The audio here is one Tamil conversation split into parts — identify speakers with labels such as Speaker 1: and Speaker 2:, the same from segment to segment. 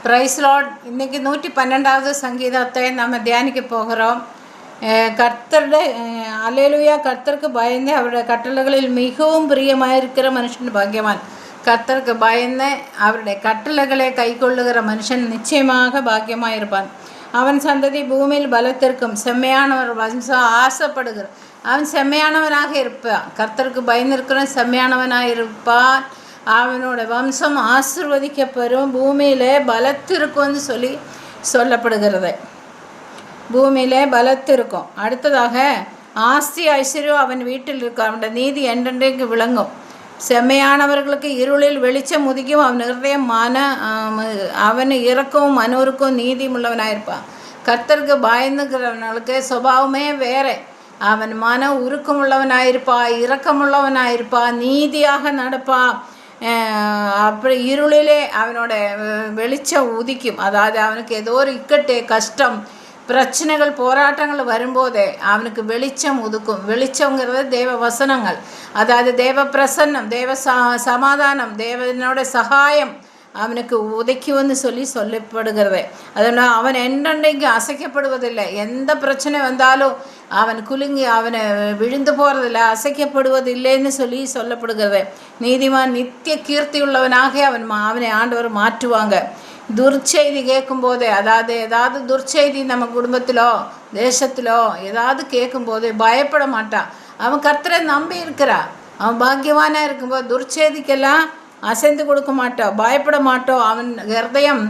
Speaker 1: ப்ரைஸ் லார்ட் இன்றைக்கி நூற்றி பன்னெண்டாவது சங்கீதத்தை நம்ம தியானிக்க போகிறோம் கர்த்தருடைய அலையலுயா கர்த்தருக்கு பயந்து அவருடைய கட்டளைகளில் மிகவும் பிரியமாக இருக்கிற மனுஷன் பாக்கியவான் கர்த்தருக்கு பயந்து அவருடைய கட்டளைகளை கை கொள்ளுகிற மனுஷன் நிச்சயமாக பாக்கியமாக இருப்பான் அவன் சந்ததி பூமியில் பலத்திற்கும் செம்மையானவர் வம்சம் ஆசைப்படுகிற அவன் செம்மையானவனாக இருப்பான் கர்த்தருக்கு பயந்திருக்கிற செம்மையானவனாக இருப்பான் அவனோட வம்சம் ஆசிர்வதிக்கப்பெறும். பூமியில் பலத்திருக்கும்னு சொல்லி சொல்லப்படுகிறது. பூமியிலே பலத்திருக்கும் அடுத்ததாக ஆஸ்தி ஐஸ்வர்யம் அவன் வீட்டில் இருக்கும் அவனோட நீதி என்றென்றைக்கு விளங்கும். செம்மையானவர்களுக்கு இருளில் வெளிச்சம் முதிக்கும் அவன் இருதயம் மன அவன் இறக்கும் மனோருக்கும் நீதியும் உள்ளவனாயிருப்பான். கர்த்தருக்கு பயந்துக்கிறவனுக்கு சுபாவமே வேறு. அவன் மன உருக்கம் உள்ளவனாயிருப்பா இரக்கமுள்ளவனாயிருப்பா நீதியாக நடப்பான். அப்படி இருளிலே அவனோட வெளிச்சம் உதிக்கும். அதாவது அவனுக்கு ஏதோ ஒரு இக்கட்டு கஷ்டம் பிரச்சனைகள் போராட்டங்கள் வரும்போதே அவனுக்கு வெளிச்சம் உதுக்கும். வெளிச்சங்கிறது தேவ வசனங்கள். அதாவது தேவ பிரசன்னம் தேவ சமாதானம் தேவனோட சகாயம் அவனுக்கு உதைக்கும்னு சொல்லி சொல்லப்படுகிறது. அதனால் அவன் என்றென்றைக்கு அசைக்கப்படுவதில்லை. எந்த பிரச்சனை வந்தாலும் அவன் குலுங்கி அவனை விழுந்து போகிறதில்ல அசைக்கப்படுவதில்லைன்னு சொல்லி சொல்லப்படுகிறது. நீதிமான் நித்திய கீர்த்தி உள்ளவனாக அவன் அவனை ஆண்டவர் மாற்றுவாங்க. துர்ச்செய்தி கேட்கும்போதே அதாவது ஏதாவது துர்ச்செய்தி நம்ம குடும்பத்திலோ தேசத்திலோ ஏதாவது கேட்கும்போது பயப்பட மாட்டான். அவன் கர்த்தரை நம்பி இருக்கிறா அவன் பாக்கியவானாக இருக்கும்போது துர்ச்செய்திக்கெல்லாம் அசைந்து கொடுக்க மாட்டோம் பயப்பட மாட்டோம் அவன் ஹிருதயம்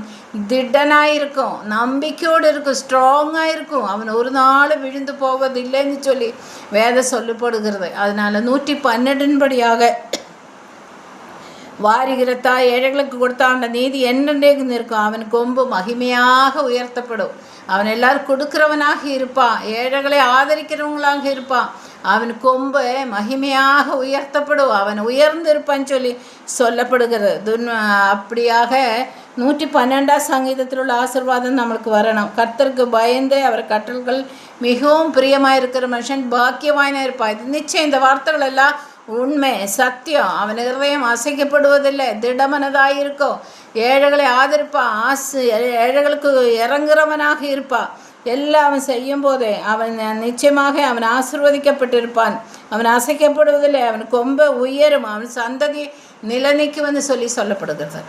Speaker 1: திடனாக இருக்கும் நம்பிக்கையோடு இருக்கும் ஸ்ட்ராங்காக இருக்கும் அவன் ஒரு நாள் விழுந்து போவதில்லைன்னு சொல்லி வேத சொல்லப்படுகிறது அதனால் நூற்றி பன்னெண்டின்படியாக வாரிகிறத்தா ஏழைகளுக்கு கொடுத்தா அந்த நீதி என்னென்னேன்னு இருக்கும். அவன் கொம்பு மகிமையாக உயர்த்தப்படும். அவன் எல்லாரும் கொடுக்கிறவனாக இருப்பான். ஏழைகளை ஆதரிக்கிறவங்களாக இருப்பான். அவன் கொம்பு மகிமையாக உயர்த்தப்படும். அவன் உயர்ந்திருப்பான்னு சொல்லி சொல்லப்படுகிறது. துன் அப்படியாக நூற்றி பன்னெண்டாம் சங்கீதத்தில் உள்ள ஆசிர்வாதம் நம்மளுக்கு வரணும். கர்த்தருக்கு பயந்து அவர் கற்றல்கள் மிகவும் பிரியமாக இருக்கிற மனுஷன் பாக்கியவாயனாக இருப்பான் இது நிச்சயம் இந்த வார்த்தைகள் எல்லாம் உண்மை சத்தியம். அவன் இருதயம் அசைக்கப்படுவதில்லை திடமனதாக இருக்கும் ஏழைகளை ஆதரிப்பான். ஆசு ஏழைகளுக்கு இறங்குறவனாக இருப்பான். எல்லாம் அவன் செய்யும் போதே அவன் நிச்சயமாக அவன் ஆசிர்வதிக்கப்பட்டிருப்பான். அவன் அசைக்கப்படுவதில்லை. அவன் கொம்ப உயரும். அவன் சந்ததி நிலநிக்கு வந்து சொல்லி சொல்லப்படுகிறது.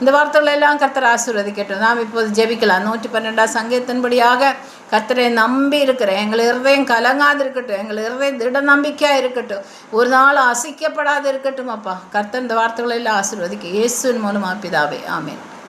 Speaker 1: இந்த வார்த்தைகள் எல்லாம் கர்த்தர் ஆசீர்வதிக்கட்டும். நாம் இப்போது ஜெபிக்கலாம். நூற்றி பன்னெண்டாம் சங்கத்தின்படியாக கர்த்தரை நம்பி இருக்கிறேன் எங்கள் இருதயம் கலங்காது இருக்கட்டும் எங்கள் இருதயம் திட நம்பிக்கையாக இருக்கட்டும் ஒரு நாள் அசைக்கப்படாது இருக்கட்டும் அப்பா. கர்த்தர் இந்த வார்த்தைகளை எல்லாம் ஆசீர்வதிக்க இயேசுவின் மூலமாக பிதாவே. ஆமேன்.